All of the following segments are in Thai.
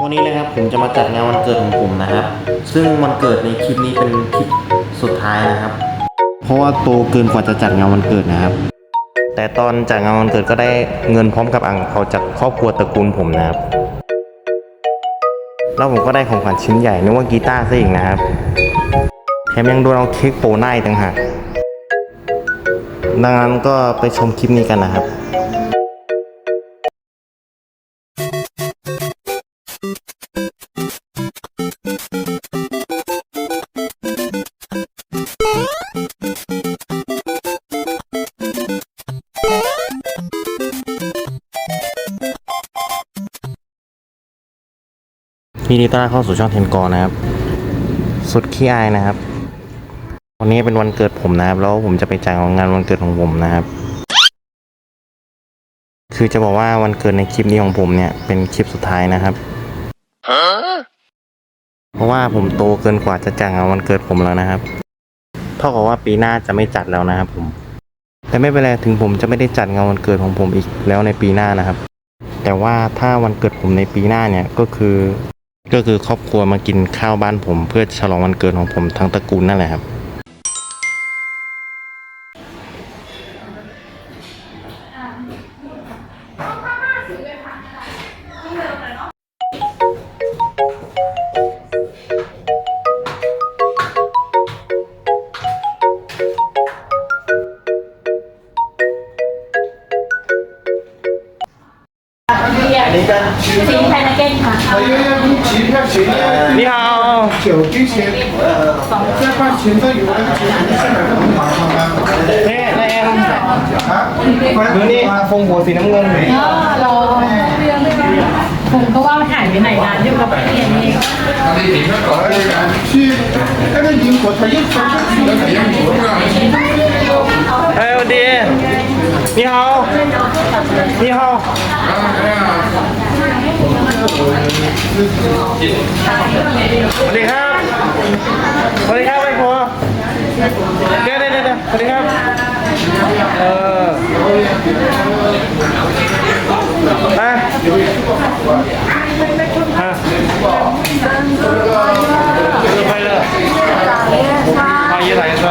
วันนี้เลยครับผมจะมาจัดงานวันเกิดของผมนะครับ ซึ่งวันเกิดในคลิปนี้เป็นคลิปสุดท้ายนะครับ เพราะว่าโตเกินกว่าจะจัดงานวันเกิดนะครับ แต่ตอนจัดงานวันเกิดก็ได้เงินพร้อมกับอ่างเปาจากครอบครัวตระกูลผมนะครับ แล้วผมก็ได้ของขวัญชิ้นใหญ่นึกว่ากีตาร์ซะอีกนะครับ แถมยังโดนเอาเค้กโปหน้าอีกต่างหากดังนั้นก็ไปชมคลิปนี้กันนะครับ ยินดีต้อนรับเข้าสู่ช่องเทนกอนะครับ สุดขี้อายนะครับ วันนี้เป็นวันเกิดผมนะครับ แล้วผมจะไปจ่ายงานวันเกิดของผมนะครับ คือจะบอกว่าวันเกิดในคลิปนี้ของผมเนี่ยเป็นคลิปสุดท้ายนะครับ เพราะว่าผมโตเกินกว่าจะจ่ายงานวันเกิดผมแล้วนะครับเท่ากับว่าปีหน้าจะไม่จัดแล้วนะครับผม แต่ไม่เป็นไรถึงผมจะไม่ได้จัดงานวันเกิดของผมอีกแล้วในปีหน้านะครับ แต่ว่าถ้าวันเกิดผมในปีหน้าเนี่ยก็คือ ก็คือครอบครัวมากินข้าวบ้านผม เพื่อฉลองวันเกิดของผมทั้งตระกูลนั่นแหละครับ 钱都有那个钱，你现在很麻烦啊。 เฮ้นายแอม 啊， ดูนี่ฟงหัวสีน้ำเงิน รอผมก็ว่าหายไปไหนนานอยู่กับเพียนเอง 去那个英国，他又说去那个英国了。 เฮ้ยสวัสดีนี่ฮาวนี่ฮาวสวัสดีครับ สวัสดีครับไอ้ผัวเดี๋ยวเดี๋ยวเดี๋ยวสวัสดีครับเออมาฮะ生日快乐好一来一串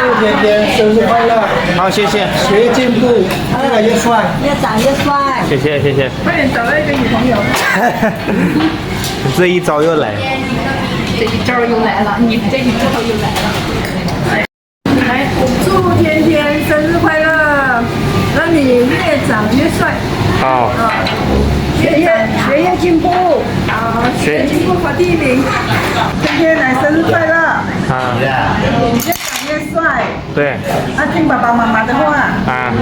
祝甜甜生日快乐，好谢谢学进步，越来越帅。越长越帅。谢谢谢谢。快点找到一个女朋友。这一招又来。 这一招又来了，你这一招又来了。来，祝甜甜生日快乐，让你越长越帅，好，学业学业进步，好，学进步考第一名。甜甜来生日快乐，啊，越长越帅，对，要听爸爸妈妈的话，啊，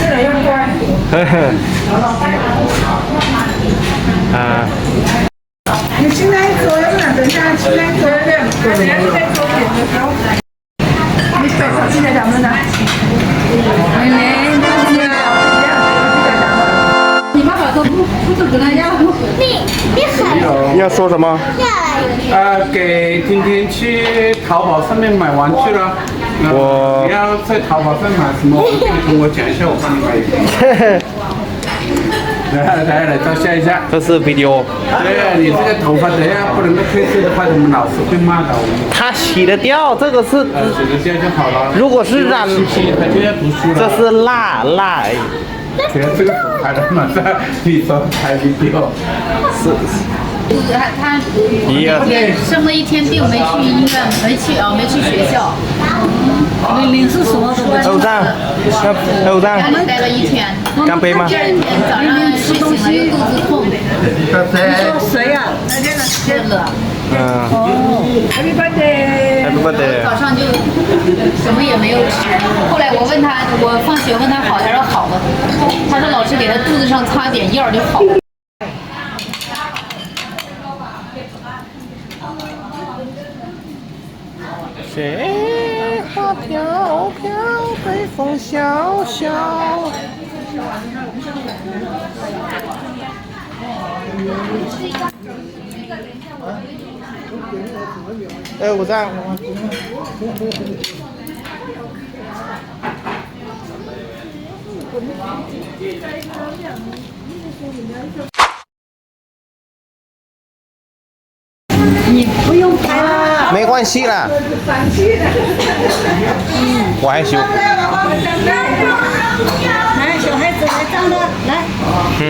越来越乖。呵呵，啊， 你现在说，要不然等一下现在说，等一下现在说点的时候，你手手机在咱们呢。妹妹，你好。你爸爸说不不准跟他要。你你很要说什么？呃，给今天去淘宝上面买玩具了。我你要在淘宝上买什么？可以跟我讲一下，我帮你买一个。来来来，照相一下。这是 video，对，你这个头发怎样不能够褪色的话，我们老师会骂的。我们它洗得掉，这个是，洗得掉就好了。如果是染，他就要读书了。这是蜡蜡，觉得这个手拍的马上，你说拍 video。他他一二生了一天病，没去医院，没去啊，没去学校。领领是什么都不知还有这样，还有这样家，里待了一天，干杯吗？第二天早上睡醒了又肚子痛，谁呀？这个嗯 Happy birthday！，Happy birthday，早上就什么也没有吃。后来我问他，我放学问他好，他说好了。他说老师给他肚子上擦点药就好了。雪花飘飘，北风萧萧。哎，我在。没关系啦。我害羞。来，小孩子来站着，来，嗯。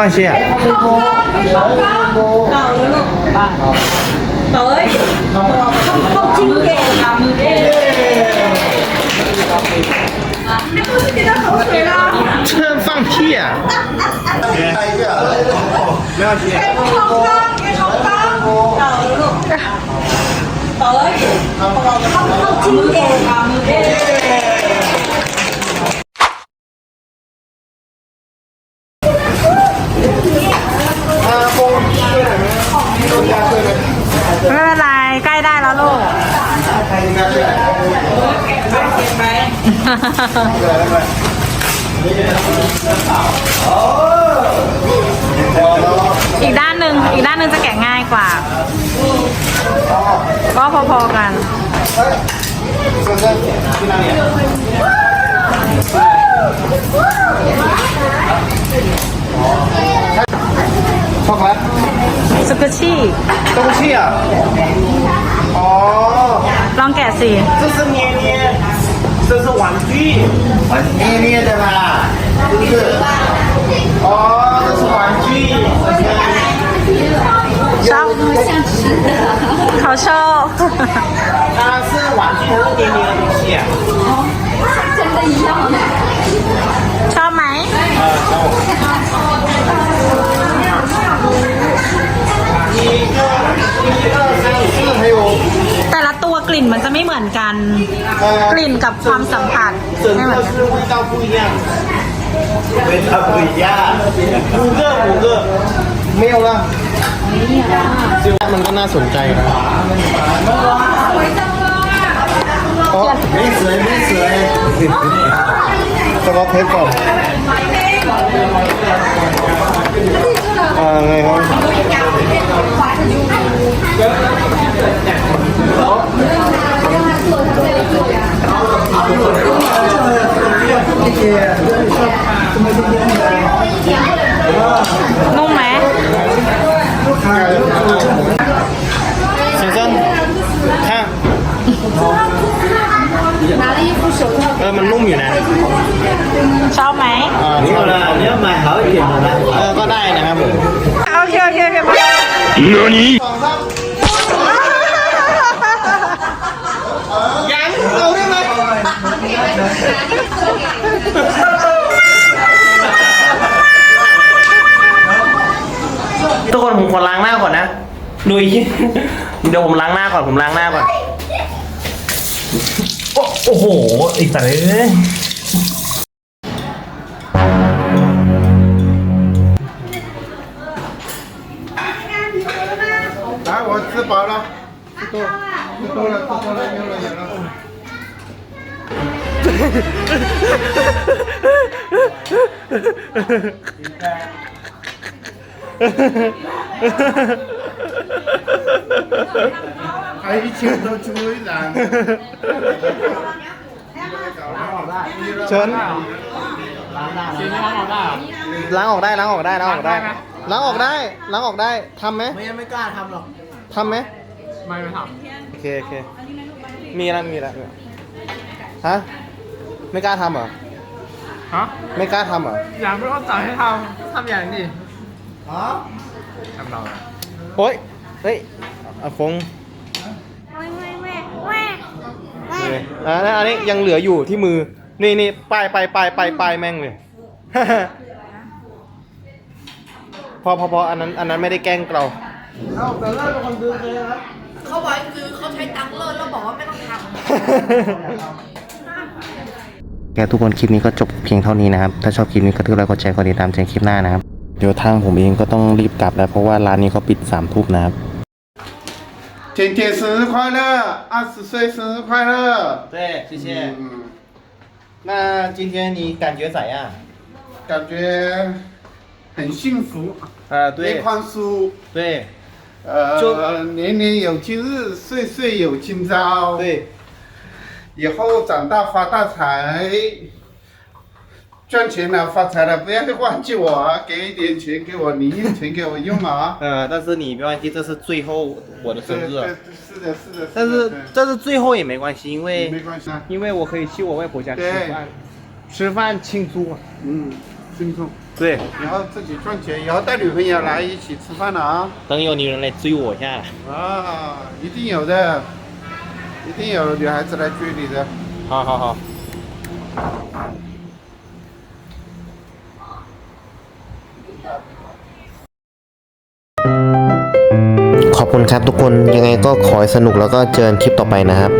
没关系啊。好经典啊！你不是给他口水了？这放屁啊！拍一下。没关系。给口刚，给口刚。好经典 งอีกด้านหนึ่งจะแกะง่ายกว่า ก็พอๆกัน ช็อกโกแลต สุกุชิ 东西啊。哦， ลองแกะสิ 这是捏捏，这是玩具。捏捏的吧，是不是？哦，这是玩具。 ชอบเขาชอบ 它是玩具还是捏捏的东西啊？ชอบไหม 啊，然后。一个，一二三四，还有 แต่ละตัวกลิ่นมันจะไม่เหมือนกัน กลิ่นกับความสัมผัส 整 ไม่เหมื 个 อนกัน 是味道不一样。味道不一样。五个，五个，没有了。 ซึ่งมันก็น่าสนใจนะอ๋ไม่สวยไม่สวยสต็อกเทปก่อนอ่าไงครับนุ่มไหม ชอบไหมอันนี้ก็ได้อันนี้มาเขาเขียนนะเออก็ได้นะครับผมโอเคโอเคโอเคมาเนื้อนี้ยังเอาได้ไหมทุกคนผมขอล้างหน้าก่อนนะดูอีกเดี๋ยวผมล้างหน้าก่อนผมล้างหน้าก่อน โอ้โหอีกแต่เลย ปล่อยเละไอ้ชื่อวช่วยหลังเชิญล้างออกได้ล้างออกได้ล้างออกได้ล้างออกได้ล้างออกได้ล้างออกได้ทำไหมไม่ไม่กล้าทำหรอก ทำไหมไม่ไม่ทโอเคโอเคมีแล้วมีแล้วฮะไม่กล้าทำเหรอำฮะไม่กล้าทำเหรออยากไม่เข้าใจให้ทำทำอย่างนี้啊？ทำเราอะโอ๊ยเฮ้ยอาฟงไม่ไม่ไม่ไม่ไม่เลยอ่าแล้วอันนี้ยังเหลืออยู่ที่มือนี่นี่ป้ายป้ายป้ายป้ายป้ายแม่งเลย พอพอพออันนั้นอันนั้นไม่ได้แกล้งเรา เขาบอกคือเขาใช้ตังค์เลิศแล้วบอกว่าไม่ต้องทำ แกทุกคนคลิปนี้ก็จบเพียงเท่านี้นะครับ ถ้าชอบคลิปนี้ก็ถือไลค์กดแชร์กดติดตามเจอกันคลิปหน้านะครับ เดี๋ยวทางผมเองก็ต้องรีบกลับแล้ว เพราะว่าร้านนี้เขาปิดสามทุ่มนะครับ 天天生日快乐，二十岁生日快乐。对谢谢嗯，那今天你感觉咋样感觉很幸福，啊被宽恕。对 呃，年年有今日，岁岁有今朝。，对以后长大发大财，赚钱了发财了，不要忘记我啊，给一点钱给我，零用钱给我用啊。呃，但是你别忘记这是最后我的生日是的，是的。但是对这是最后也没关系，因为没为关系啊。因为我可以去我外婆家吃饭，吃饭庆祝。嗯，慎重。对，以后自己赚钱，以后带女朋友来一起吃饭了啊！等有女人来追我一下。啊，一定有的，一定有女孩子来追你的。好好好。ขอบคุณครับทุกคนยังไงก็ขอให้สนุกแล้วก็เจอกันคลิปต่อไปนะครับ